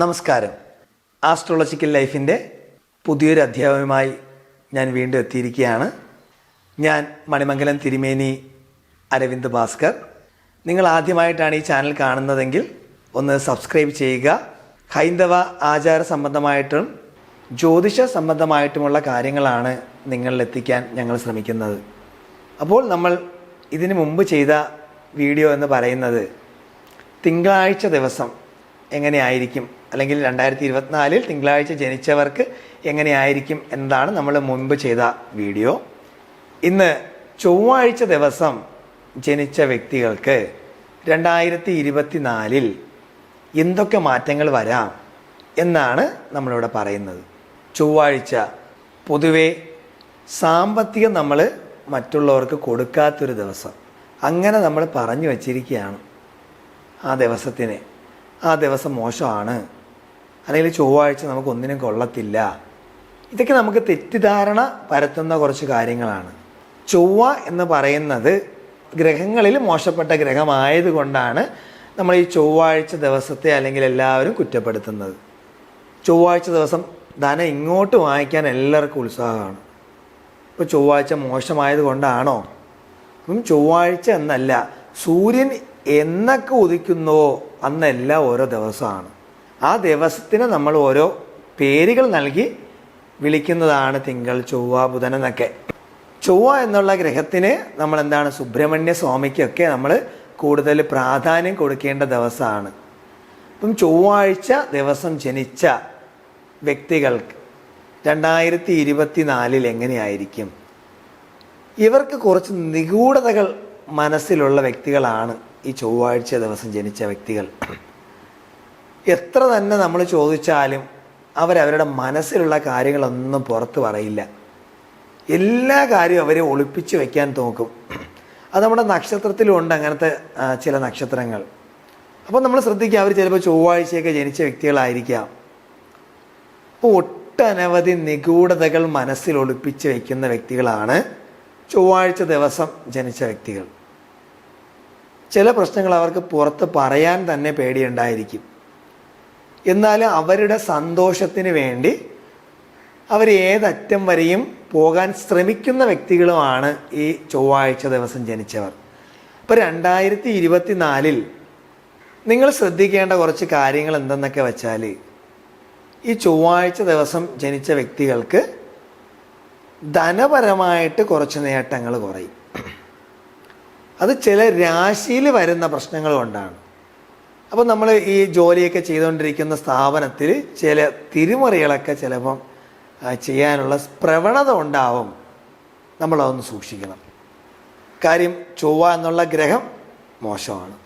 നമസ്കാരം. ആസ്ട്രോളജിക്കൽ ലൈഫിന്റെ പുതിയൊരു അധ്യായവുമായി ഞാൻ വീണ്ടും എത്തിയിരിക്കുകയാണ്. ഞാൻ മണിമംഗലം തിരുമേനി അരവിന്ദ് ഭാസ്കർ. നിങ്ങൾ ആദ്യമായിട്ടാണ് ഈ ചാനൽ കാണുന്നതെങ്കിൽ ഒന്ന് സബ്സ്ക്രൈബ് ചെയ്യുക. ഹൈന്ദവ ആചാര സംബന്ധമായിട്ടും ജ്യോതിഷ സംബന്ധമായിട്ടുമുള്ള കാര്യങ്ങളാണ് നിങ്ങളിലെത്തിക്കാൻ ഞങ്ങൾ ശ്രമിക്കുന്നത്. അപ്പോൾ നമ്മൾ ഇതിനു മുമ്പ് ചെയ്ത വീഡിയോ എന്ന് പറയുന്നത് തിങ്കളാഴ്ച ദിവസം എങ്ങനെയായിരിക്കും? അല്ലെങ്കിൽ രണ്ടായിരത്തി ഇരുപത്തിനാലിൽ തിങ്കളാഴ്ച ജനിച്ചവർക്ക് എങ്ങനെയായിരിക്കും എന്നതാണ് നമ്മൾ മുൻപ് ചെയ്ത വീഡിയോ. ഇന്ന് ചൊവ്വാഴ്ച ദിവസം ജനിച്ച വ്യക്തികൾക്ക് രണ്ടായിരത്തി ഇരുപത്തിനാലിൽ എന്തൊക്കെ മാറ്റങ്ങൾ വരാം എന്നാണ് നമ്മളിവിടെ പറയുന്നത്. ചൊവ്വാഴ്ച പൊതുവെ സാമ്പത്തികം നമ്മൾ മറ്റുള്ളവർക്ക് കൊടുക്കാത്തൊരു ദിവസം. അങ്ങനെ നമ്മൾ പറഞ്ഞു വച്ചിരിക്കുകയാണ് ആ ദിവസത്തിന്. ആ ദിവസം മോശമാണ്. അല്ലെങ്കിൽ ചൊവ്വാഴ്ച നമുക്ക് ഒന്നിനും കൊള്ളത്തില്ല. ഇതൊക്കെ നമുക്ക് തെറ്റിദ്ധാരണ പരത്തുന്ന കുറച്ച് കാര്യങ്ങളാണ്. ചൊവ്വ എന്ന് പറയുന്നത് ഗ്രഹങ്ങളിൽ മോശപ്പെട്ട ഗ്രഹമായതുകൊണ്ടാണ് നമ്മൾ ഈ ചൊവ്വാഴ്ച ദിവസത്തെ അല്ലെങ്കിൽ എല്ലാവരും കുറ്റപ്പെടുത്തുന്നത്. ചൊവ്വാഴ്ച ദിവസം ധനം ഇങ്ങോട്ട് വാങ്ങിക്കാൻ എല്ലാവർക്കും ഉത്സാഹമാണ്. ഇപ്പോൾ ചൊവ്വാഴ്ച മോശമായത് കൊണ്ടാണോ അപ്പം ചൊവ്വാഴ്ച എന്നല്ല സൂര്യൻ എന്നൊക്കെ ഉദിക്കുന്നുവോ അന്നെല്ലാം ഓരോ ദിവസമാണ്. ആ ദിവസത്തിന് നമ്മൾ ഓരോ പേരുകൾ നൽകി വിളിക്കുന്നതാണ് തിങ്കൾ ചൊവ്വ ബുധൻ എന്നൊക്കെ. ചൊവ്വ എന്നുള്ള ഗ്രഹത്തിന് നമ്മൾ എന്താണ് സുബ്രഹ്മണ്യ സ്വാമിക്കൊക്കെ നമ്മൾ കൂടുതൽ പ്രാധാന്യം കൊടുക്കേണ്ട ദിവസമാണ്. അപ്പം ചൊവ്വാഴ്ച ദിവസം ജനിച്ച വ്യക്തികൾക്ക് രണ്ടായിരത്തി ഇരുപത്തി നാലിൽ എങ്ങനെയായിരിക്കും? ഇവർക്ക് കുറച്ച് നിഗൂഢതകൾ മനസ്സിലുള്ള വ്യക്തികളാണ് ഈ ചൊവ്വാഴ്ച ദിവസം ജനിച്ച വ്യക്തികൾ. എത്ര തന്നെ നമ്മൾ ചോദിച്ചാലും അവരവരുടെ മനസ്സിലുള്ള കാര്യങ്ങളൊന്നും പുറത്ത് പറയില്ല. എല്ലാ കാര്യവും അവരെ ഒളിപ്പിച്ച് വെക്കാൻ നോക്കും അത് നമ്മുടെ നക്ഷത്രത്തിലും ഉണ്ട് അങ്ങനത്തെ ചില നക്ഷത്രങ്ങൾ. അപ്പോൾ നമ്മൾ ശ്രദ്ധിക്കുക അവർ ചിലപ്പോൾ ചൊവ്വാഴ്ചയൊക്കെ ജനിച്ച വ്യക്തികളായിരിക്കാം. അപ്പോൾ ഒട്ടനവധി നിഗൂഢതകൾ മനസ്സിൽ ഒളിപ്പിച്ച് വയ്ക്കുന്ന വ്യക്തികളാണ് ചൊവ്വാഴ്ച ദിവസം ജനിച്ച വ്യക്തികൾ. ചില പ്രശ്നങ്ങൾ അവർക്ക് പുറത്ത് പറയാൻ തന്നെ പേടിയുണ്ടായിരിക്കും. എന്നാലും അവരുടെ സന്തോഷത്തിന് വേണ്ടി അവർ ഏതറ്റം വരെയും പോകാൻ ശ്രമിക്കുന്ന വ്യക്തികളുമാണ് ഈ ചൊവ്വാഴ്ച ദിവസം ജനിച്ചവർ. ഇപ്പോൾ രണ്ടായിരത്തി ഇരുപത്തി നാലിൽ നിങ്ങൾ ശ്രദ്ധിക്കേണ്ട കുറച്ച് കാര്യങ്ങൾ എന്തെന്നൊക്കെ വെച്ചാൽ ഈ ചൊവ്വാഴ്ച ദിവസം ജനിച്ച വ്യക്തികൾക്ക് ധനപരമായിട്ട് കുറച്ച് നേട്ടങ്ങൾ കുറയും. അത് ചില രാശിയിൽ വരുന്ന പ്രശ്നങ്ങൾ കൊണ്ടാണ്. അപ്പോൾ നമ്മൾ ഈ ജോലിയൊക്കെ ചെയ്തുകൊണ്ടിരിക്കുന്ന സ്ഥാപനത്തിൽ ചില തിരിമറികളൊക്കെ ചിലപ്പം ചെയ്യാനുള്ള പ്രവണത ഉണ്ടാവും. നമ്മളതൊന്ന് സൂക്ഷിക്കണം. കാര്യം ചൊവ്വ എന്നുള്ള ഗ്രഹം മോശമാണ്.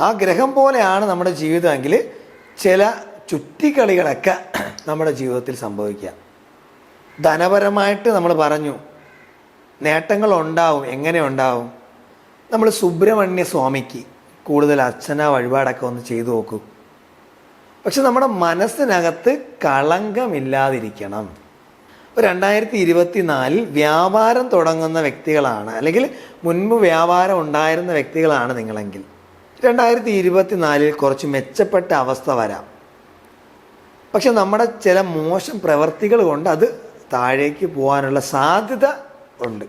ആ ഗ്രഹം പോലെയാണ് നമ്മുടെ ജീവിതമെങ്കിൽ ചില ചുറ്റിക്കളികളൊക്കെ നമ്മുടെ ജീവിതത്തിൽ സംഭവിക്കുക. ധനപരമായിട്ട് നമ്മൾ പറഞ്ഞു നേട്ടങ്ങൾ ഉണ്ടാവും എങ്ങനെ ഉണ്ടാവും? നമ്മൾ സുബ്രഹ്മണ്യ സ്വാമിക്ക് കൂടുതൽ അർച്ചന വഴിപാടൊക്കെ ഒന്ന് ചെയ്തു നോക്കൂ. പക്ഷെ നമ്മുടെ മനസ്സിനകത്ത് കളങ്കമില്ലാതിരിക്കണം. രണ്ടായിരത്തി ഇരുപത്തിനാലിൽ വ്യാപാരം തുടങ്ങുന്ന വ്യക്തികളാണ് അല്ലെങ്കിൽ മുൻപ് വ്യാപാരം ഉണ്ടായിരുന്ന വ്യക്തികളാണ് നിങ്ങളെങ്കിൽ. രണ്ടായിരത്തി ഇരുപത്തി നാലിൽ കുറച്ച് മെച്ചപ്പെട്ട അവസ്ഥ വരാം. പക്ഷെ നമ്മുടെ ചില മോശം പ്രവർത്തികൾ കൊണ്ട് അത് താഴേക്ക് പോകാനുള്ള സാധ്യത ഉണ്ട്.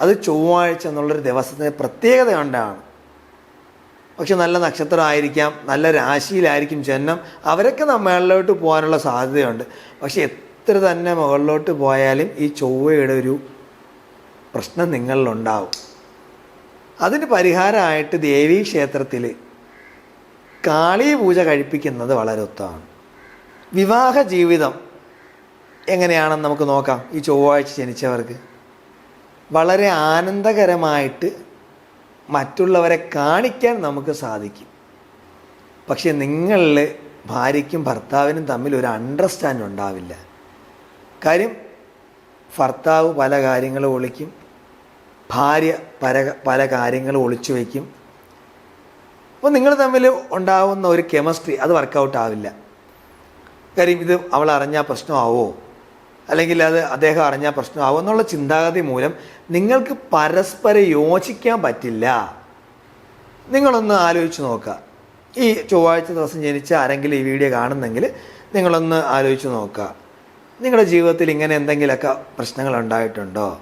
അത് ചൊവ്വാഴ്ച എന്നുള്ളൊരു ദിവസത്തിന്റെ പ്രത്യേകത കൊണ്ടാണ്. പക്ഷെ നല്ല നക്ഷത്രമായിരിക്കാം നല്ല രാശിയിലായിരിക്കും ജന്മം അവരൊക്കെ നമ്മളിലോട്ട് പോകാനുള്ള സാധ്യതയുണ്ട്. പക്ഷെ എത്ര തന്നെ മുകളിലോട്ട് പോയാലും ഈ ചൊവ്വയുടെ ഒരു പ്രശ്നം നിങ്ങളിലുണ്ടാവും. അതിന് പരിഹാരമായിട്ട് ദേവീ ക്ഷേത്രത്തിൽ കാളി പൂജ കഴിപ്പിക്കുന്നത് വളരെ ഉത്തമമാണ്. വിവാഹ ജീവിതം എങ്ങനെയാണെന്ന് നമുക്ക് നോക്കാം. ഈ ചൊവ്വാഴ്ച ജനിച്ചവർക്ക് വളരെ ആനന്ദകരമായിട്ട് മറ്റുള്ളവരെ കാണിക്കാൻ നമുക്ക് സാധിക്കും. പക്ഷെ നിങ്ങളിൽ ഭാര്യയ്ക്കും ഭർത്താവിനും തമ്മിൽ ഒരു അണ്ടർസ്റ്റാൻഡ് ഉണ്ടാവില്ല. കാര്യം ഭർത്താവ് പല കാര്യങ്ങളും ഒളിക്കും ഭാര്യ പല പല കാര്യങ്ങളും ഒളിച്ചു വയ്ക്കും. അപ്പോൾ നിങ്ങൾ തമ്മിൽ ഉണ്ടാവുന്ന ഒരു കെമിസ്ട്രി അത് വർക്കൗട്ട് ആവില്ല. കാര്യം ഇത് അവൾ അറിഞ്ഞാൽ പ്രശ്നമാവോ? അല്ലെങ്കിൽ അത് അദ്ദേഹം അറിഞ്ഞാൽ പ്രശ്നമാവും എന്നുള്ള ചിന്താഗതി മൂലം നിങ്ങൾക്ക് പരസ്പരം യോജിക്കാൻ പറ്റില്ല. നിങ്ങളൊന്ന് ആലോചിച്ച് നോക്കുക. ഈ ചൊവ്വാഴ്ച ദിവസം ജനിച്ച ആരെങ്കിലും ഈ വീഡിയോ കാണുന്നെങ്കിൽ നിങ്ങളൊന്ന് ആലോചിച്ച് നോക്കുക. നിങ്ങളുടെ ജീവിതത്തിൽ ഇങ്ങനെ എന്തെങ്കിലുമൊക്കെ പ്രശ്നങ്ങൾ ഉണ്ടായിട്ടുണ്ടോ?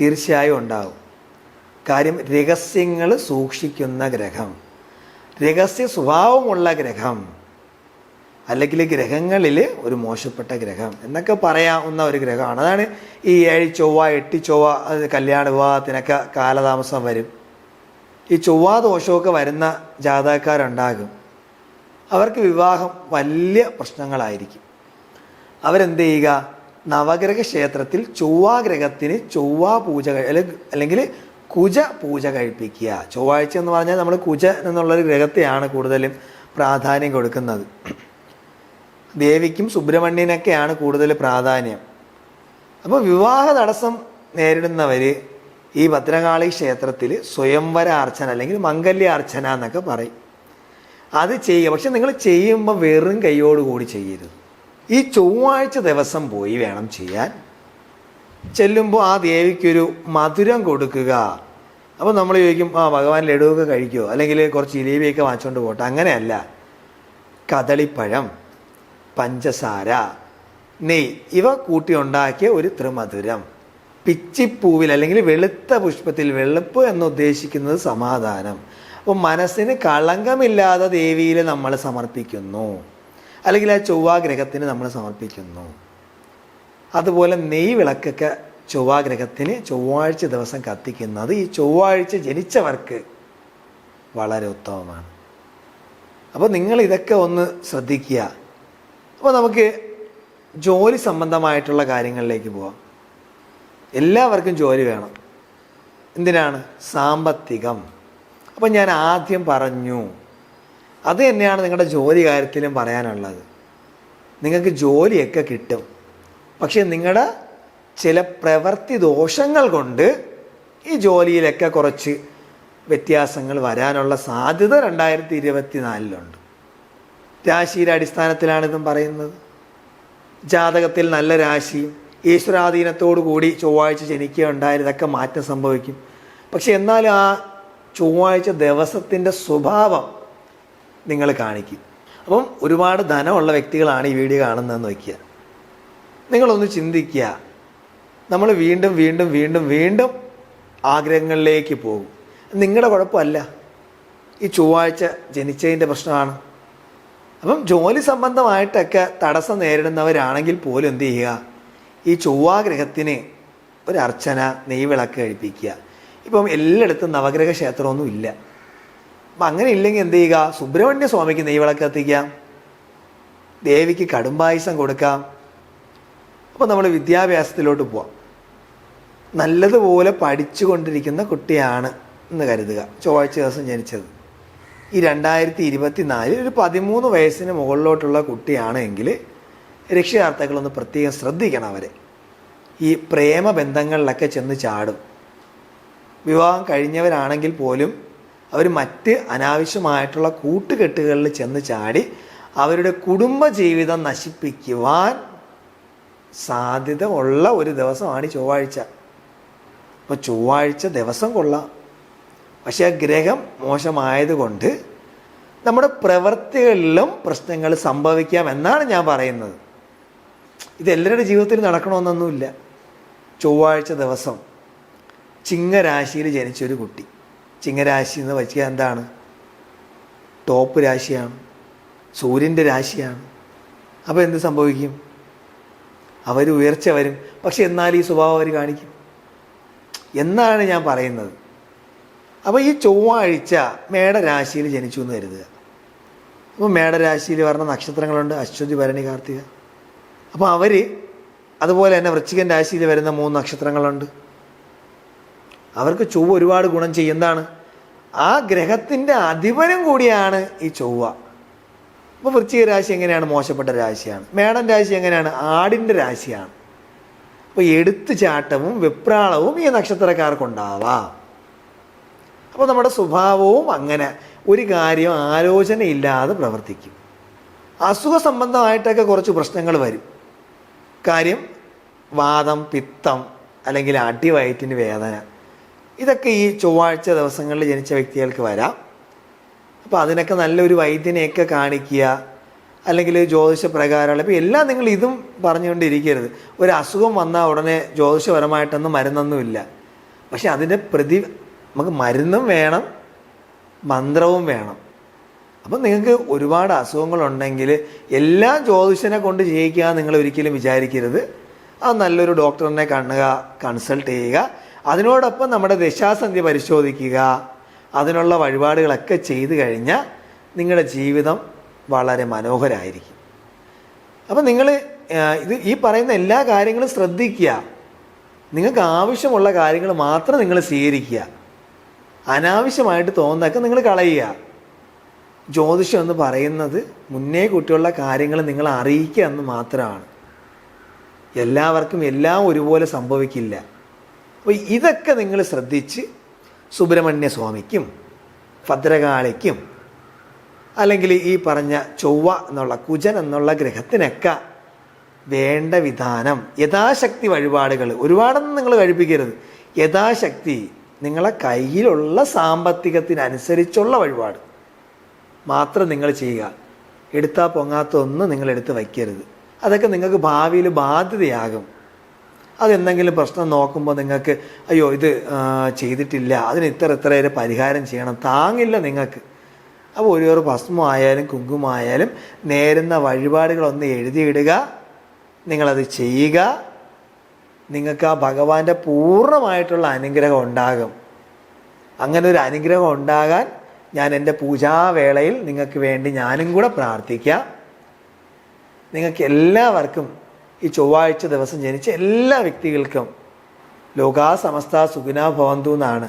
തീർച്ചയായും ഉണ്ടാവും. കാര്യം രഹസ്യങ്ങൾ സൂക്ഷിക്കുന്ന ഗ്രഹം. രഹസ്യ സ്വഭാവമുള്ള ഗ്രഹം. അല്ലെങ്കിൽ ഗ്രഹങ്ങളിൽ ഒരു മോശപ്പെട്ട ഗ്രഹം എന്നൊക്കെ പറയാവുന്ന ഒരു ഗ്രഹമാണ്. അതാണ് ഈ ഏഴ് ചൊവ്വ എട്ട് ചൊവ്വ കല്യാണ വിവാഹത്തിനൊക്കെ കാലതാമസം വരും. ഈ ചൊവ്വ ദോഷമൊക്കെ വരുന്ന ജാതകക്കാരുണ്ടാകും. അവർക്ക് വിവാഹം വലിയ പ്രശ്നങ്ങളായിരിക്കും. അവരെന്ത് ചെയ്യുക? നവഗ്രഹ ക്ഷേത്രത്തിൽ ചൊവ്വാഗ്രഹത്തിന് ചൊവ്വ പൂജ അല്ലെങ്കിൽ കുജ പൂജ കഴിപ്പിക്കുക. ചൊവ്വാഴ്ച എന്ന് പറഞ്ഞാൽ നമ്മൾ കുജ എന്നുള്ളൊരു ഗ്രഹത്തെയാണ് കൂടുതലും പ്രാധാന്യം കൊടുക്കുന്നത്. ദേവിക്കും സുബ്രഹ്മണ്യനൊക്കെയാണ് കൂടുതൽ പ്രാധാന്യം. അപ്പോൾ വിവാഹ തടസ്സം നേരിടുന്നവർ ഈ ഭദ്രകാളി ക്ഷേത്രത്തിൽ സ്വയംവര അർച്ചന അല്ലെങ്കിൽ മംഗല്യ അർച്ചന എന്നൊക്കെ പറയും. അത് ചെയ്യുക. പക്ഷെ നിങ്ങൾ ചെയ്യുമ്പോൾ വെറും കൈയോടുകൂടി ചെയ്യരുത്. ഈ ചൊവ്വാഴ്ച ദിവസം പോയി വേണം ചെയ്യാൻ. ചെല്ലുമ്പോൾ ആ ദേവിക്കൊരു മധുരം കൊടുക്കുക. അപ്പോൾ നമ്മൾ ചോദിക്കും ആ ഭഗവാൻ ലഡുവൊക്കെ കഴിക്കുമോ അല്ലെങ്കിൽ കുറച്ച് ജിലേബിയൊക്കെ വാങ്ങിച്ചുകൊണ്ട് പോട്ടെ. അങ്ങനെയല്ല. കദളിപ്പഴം പഞ്ചസാര നെയ് ഇവ കൂട്ടി ഉണ്ടാക്കിയ ഒരു ത്രിമധുരം. പിച്ചിപ്പൂവിൽ അല്ലെങ്കിൽ വെളുത്ത പുഷ്പത്തിൽ വെളുപ്പ് എന്ന് ഉദ്ദേശിക്കുന്നത് സമാധാനം. അപ്പോൾ മനസ്സിന് കളങ്കമില്ലാതെ ദേവിയിൽ നമ്മൾ സമർപ്പിക്കുന്നു. അല്ലെങ്കിൽ ആ ചൊവ്വാഗ്രഹത്തിന് നമ്മൾ സമർപ്പിക്കുന്നു. അതുപോലെ നെയ് വിളക്കൊക്കെ ചൊവ്വാഗ്രഹത്തിന് ചൊവ്വാഴ്ച ദിവസം കത്തിക്കുന്നത് ഈ ചൊവ്വാഴ്ച ജനിച്ചവർക്ക് വളരെ ഉത്തമമാണ്. അപ്പോൾ നിങ്ങൾ ഇതൊക്കെ ഒന്ന് ശ്രദ്ധിക്കുക. അപ്പോൾ നമുക്ക് ജോലി സംബന്ധമായിട്ടുള്ള കാര്യങ്ങളിലേക്ക് പോവാം. എല്ലാവർക്കും ജോലി വേണം. എന്തിനാണ്? സാമ്പത്തികം. അപ്പം ഞാൻ ആദ്യം പറഞ്ഞു അത് തന്നെയാണ് നിങ്ങളുടെ ജോലി കാര്യത്തിലും പറയാനുള്ളത്. നിങ്ങൾക്ക് ജോലിയൊക്കെ കിട്ടും. പക്ഷേ നിങ്ങളുടെ ചില പ്രവൃത്തി ദോഷങ്ങൾ കൊണ്ട് ഈ ജോലിയിലൊക്കെ കുറച്ച് വ്യത്യാസങ്ങൾ വരാനുള്ള സാധ്യത രണ്ടായിരത്തി ഇരുപത്തി നാലിലുണ്ട് രാശിയുടെ അടിസ്ഥാനത്തിലാണ് ഇതും പറയുന്നത്. ജാതകത്തിൽ നല്ല രാശിയും ഈശ്വരാധീനത്തോടു കൂടി ചൊവ്വാഴ്ച ജനിക്കുകയുണ്ടായാൽ ഇതൊക്കെ മാറ്റം സംഭവിക്കും. പക്ഷെ എന്നാലും ആ ചൊവ്വാഴ്ച ദിവസത്തിന്റെ സ്വഭാവം നിങ്ങൾ കാണിക്കും. അപ്പം ഒരുപാട് ധനമുള്ള വ്യക്തികളാണ് ഈ വീഡിയോ കാണുന്നതെന്ന് വയ്ക്കുക. നിങ്ങളൊന്ന് ചിന്തിക്കുക. നമ്മൾ വീണ്ടും വീണ്ടും വീണ്ടും വീണ്ടും ആഗ്രഹങ്ങളിലേക്ക് പോകും. നിങ്ങളുടെ കുഴപ്പമല്ല. ഈ ചൊവ്വാഴ്ച ജനിച്ചതിന്റെ പ്രശ്നമാണ്. അപ്പം ജോലി സംബന്ധമായിട്ടൊക്കെ തടസ്സം നേരിടുന്നവരാണെങ്കിൽ പോലും എന്ത് ചെയ്യുക? ഈ ചൊവ്വാഗ്രഹത്തിന് ഒരു അർച്ചന നെയ്വിളക്ക് കഴിപ്പിക്കുക. ഇപ്പം എല്ലായിടത്തും നവഗ്രഹ ക്ഷേത്രമൊന്നും ഇല്ല. അപ്പം അങ്ങനെ ഇല്ലെങ്കിൽ എന്ത് ചെയ്യുക? സുബ്രഹ്മണ്യ സ്വാമിക്ക് നെയ്വിളക്ക് എത്തിക്കാം ദേവിക്ക് കടുംപായസം കൊടുക്കാം അപ്പോൾ നമ്മൾ വിദ്യാഭ്യാസത്തിലോട്ട് പോവാം. നല്ലതുപോലെ പഠിച്ചുകൊണ്ടിരിക്കുന്ന കുട്ടിയാണ് എന്ന് കരുതുക. ചൊവ്വാഴ്ച ദിവസം ജനിച്ചത്. ഈ രണ്ടായിരത്തി ഇരുപത്തി നാലിൽ ഒരു പതിമൂന്ന് വയസ്സിന് മുകളിലോട്ടുള്ള കുട്ടിയാണെങ്കിൽ രക്ഷിതാർത്ഥങ്ങളൊന്ന് പ്രത്യേകം ശ്രദ്ധിക്കണം അവരെ. ഈ പ്രേമബന്ധങ്ങളിലൊക്കെ ചെന്ന് ചാടും. വിവാഹം കഴിഞ്ഞവരാണെങ്കിൽ പോലും അവർ മറ്റ് അനാവശ്യമായിട്ടുള്ള കൂട്ടുകെട്ടുകളിൽ ചെന്ന് ചാടി അവരുടെ കുടുംബജീവിതം നശിപ്പിക്കുവാൻ സാധ്യത ഉള്ള ഒരു ദിവസമാണ് ചൊവ്വാഴ്ച. അപ്പോൾ ചൊവ്വാഴ്ച ദിവസം കൊള്ളാം. പക്ഷേ ഗ്രഹം മോശമായതുകൊണ്ട് നമ്മുടെ പ്രവൃത്തികളിലും പ്രശ്നങ്ങൾ സംഭവിക്കാം എന്നാണ് ഞാൻ പറയുന്നത്. ഇത് എല്ലാവരുടെ ജീവിതത്തിൽ നടക്കണമെന്നൊന്നുമില്ല. ചൊവ്വാഴ്ച ദിവസം ചിങ്ങരാശിയിൽ ജനിച്ചൊരു കുട്ടി. ചിങ്ങരാശി എന്ന് വെച്ചാൽ എന്താണ്? ടോപ്പ് രാശിയാണ്. സൂര്യന്റെ രാശിയാണ്. അപ്പോൾ എന്ത് സംഭവിക്കും? അവർ ഉയർച്ച വരും. പക്ഷെ എന്നാൽ ഈ സ്വഭാവം അവർ കാണിക്കും. എന്നാണ് ഞാൻ പറയുന്നത്. അപ്പോൾ ഈ ചൊവ്വാഴ്ച മേടരാശിയിൽ ജനിച്ചു എന്ന് കരുതുക. അപ്പോൾ മേടരാശിയിൽ പറഞ്ഞ നക്ഷത്രങ്ങളുണ്ട് അശ്വതി ഭരണി കാർത്തിക. അപ്പോൾ അവർ അതുപോലെ തന്നെ വൃശ്ചികൻ രാശിയിൽ വരുന്ന മൂന്ന് നക്ഷത്രങ്ങളുണ്ട്. അവർക്ക് ചൊവ്വ ഒരുപാട് ഗുണം ചെയ്യുന്നതാണ് ആ ഗ്രഹത്തിന്റെ അധിപനും കൂടിയാണ് ഈ ചൊവ്വ. അപ്പോൾ വൃശ്ചിക രാശി എങ്ങനെയാണ്? മോശപ്പെട്ട രാശിയാണ്. മേടൻ രാശി എങ്ങനെയാണ്? ആടിന്റെ രാശിയാണ്. അപ്പോൾ എടുത്തുചാട്ടവും വെപ്രാളവും ഈ നക്ഷത്രക്കാർക്കുണ്ടാവാം. അപ്പോൾ നമ്മുടെ സ്വഭാവവും അങ്ങനെ. ഒരു കാര്യം ആലോചനയില്ലാതെ പ്രവർത്തിക്കും. അസുഖ സംബന്ധമായിട്ടൊക്കെ കുറച്ച് പ്രശ്നങ്ങൾ വരും. കാര്യം വാദം പിത്തം അല്ലെങ്കിൽ അടിവയറ്റിന് വേദന. ഇതൊക്കെ ഈ ചൊവ്വാഴ്ച ദിവസങ്ങളിൽ ജനിച്ച വ്യക്തികൾക്ക് വരാം. അപ്പോൾ അതിനൊക്കെ നല്ലൊരു വൈദ്യനെയൊക്കെ കാണിക്കുക. അല്ലെങ്കിൽ ജ്യോതിഷ പ്രകാരമുള്ള ഇപ്പോൾ എല്ലാം നിങ്ങൾ ഇതും പറഞ്ഞുകൊണ്ടിരിക്കരുത്. ഒരു അസുഖം വന്നാൽ ഉടനെ ജ്യോതിഷപരമായിട്ടൊന്നും മരുന്നൊന്നുമില്ല. പക്ഷെ അതിന്റെ പ്രതി നമുക്ക് മരുന്നും വേണം മന്ത്രവും വേണം. അപ്പം നിങ്ങൾക്ക് ഒരുപാട് അസുഖങ്ങളുണ്ടെങ്കിൽ എല്ലാ ജ്യോതിഷനെ കൊണ്ട് ചെയ്യിക്കുക നിങ്ങൾ ഒരിക്കലും വിചാരിക്കരുത്. അത് നല്ലൊരു ഡോക്ടറിനെ കാണുക കൺസൾട്ട് ചെയ്യുക. അതിനോടൊപ്പം നമ്മുടെ ദശാസന്ധി പരിശോധിക്കുക. അതിനുള്ള വഴിപാടുകളൊക്കെ ചെയ്തു കഴിഞ്ഞാൽ നിങ്ങളുടെ ജീവിതം വളരെ മനോഹരമായിരിക്കും അപ്പം നിങ്ങൾ ഇത് ഈ പറയുന്ന എല്ലാ കാര്യങ്ങളും ശ്രദ്ധിക്കുക. നിങ്ങൾക്ക് ആവശ്യമുള്ള കാര്യങ്ങൾ മാത്രം നിങ്ങൾ സ്വീകരിക്കുക. അനാവശ്യമായിട്ട് തോന്നുന്നതൊക്കെ നിങ്ങൾ കളയുക. ജ്യോതിഷം എന്ന് പറയുന്നത് മുന്നേ കുട്ടിയുള്ള കാര്യങ്ങൾ നിങ്ങൾ അറിയിക്കുക എന്ന് മാത്രമാണ്. എല്ലാവർക്കും എല്ലാം ഒരുപോലെ സംഭവിക്കില്ല. അപ്പോൾ ഇതൊക്കെ നിങ്ങൾ ശ്രദ്ധിച്ച് സുബ്രഹ്മണ്യ സ്വാമിക്കും ഭദ്രകാളിക്കും അല്ലെങ്കിൽ ഈ പറഞ്ഞ ചൊവ്വ എന്നുള്ള കുജൻ എന്നുള്ള ഗ്രഹത്തിനൊക്കെ വേണ്ട വിധാനം യഥാശക്തി വഴിപാടുകൾ ഒരുപാടൊന്നും നിങ്ങൾ കഴിപ്പിക്കരുത്. യഥാശക്തി നിങ്ങളെ കയ്യിലുള്ള സാമ്പത്തികത്തിനനുസരിച്ചുള്ള വഴിപാട്. മാത്രം നിങ്ങൾ ചെയ്യുക. എടുത്താൽ പൊങ്ങാത്ത ഒന്നും നിങ്ങൾ എടുത്ത് വയ്ക്കരുത്. അതൊക്കെ നിങ്ങൾക്ക് ഭാവിയിൽ ബാധ്യതയാകും. അതെന്തെങ്കിലും പ്രശ്നം നോക്കുമ്പോൾ നിങ്ങൾക്ക് അയ്യോ ഇത് ചെയ്തിട്ടില്ല. അതിന് ഇത്ര ഇത്ര വരെ പരിഹാരം ചെയ്യണം. താങ്ങില്ല നിങ്ങൾക്ക്. അപ്പോൾ ഒരു ഒരു ഭസ്മമായാലും കുങ്കുമായാലും നേരുന്ന വഴിപാടുകളൊന്ന് എഴുതിയിടുക. നിങ്ങളത് ചെയ്യുക. നിങ്ങൾക്ക് ആ ഭഗവാന്റെ പൂർണമായിട്ടുള്ള അനുഗ്രഹം ഉണ്ടാകും. അങ്ങനെ ഒരു അനുഗ്രഹം ഉണ്ടാകാൻ ഞാൻ എന്റെ പൂജാവേളയിൽ നിങ്ങൾക്ക് വേണ്ടി ഞാനും കൂടെ പ്രാർത്ഥിക്കാം. നിങ്ങൾക്ക് എല്ലാവർക്കും ഈ ചൊവ്വാഴ്ച ദിവസം ജനിച്ച എല്ലാ വ്യക്തികൾക്കും ലോകാ സമസ്ത സുഖിനാ ഭവന്തു എന്നാണ്.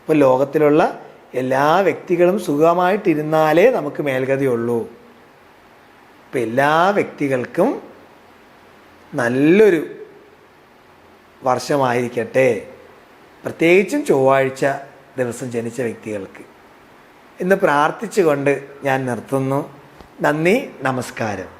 ഇപ്പോൾ ലോകത്തിലുള്ള എല്ലാ വ്യക്തികളും സുഖമായിട്ടിരുന്നാലേ നമുക്ക് മേൽഗതിയുള്ളൂ. ഇപ്പം എല്ലാ വ്യക്തികൾക്കും നല്ലൊരു വർഷമായിരിക്കട്ടെ. പ്രത്യേകിച്ചും ചൊവ്വാഴ്ച ദിവസം ജനിച്ച വ്യക്തികൾക്ക്. ഇന്ന് പ്രാർത്ഥിച്ചുകൊണ്ട് ഞാൻ നിർത്തുന്നു. നന്ദി നമസ്കാരം.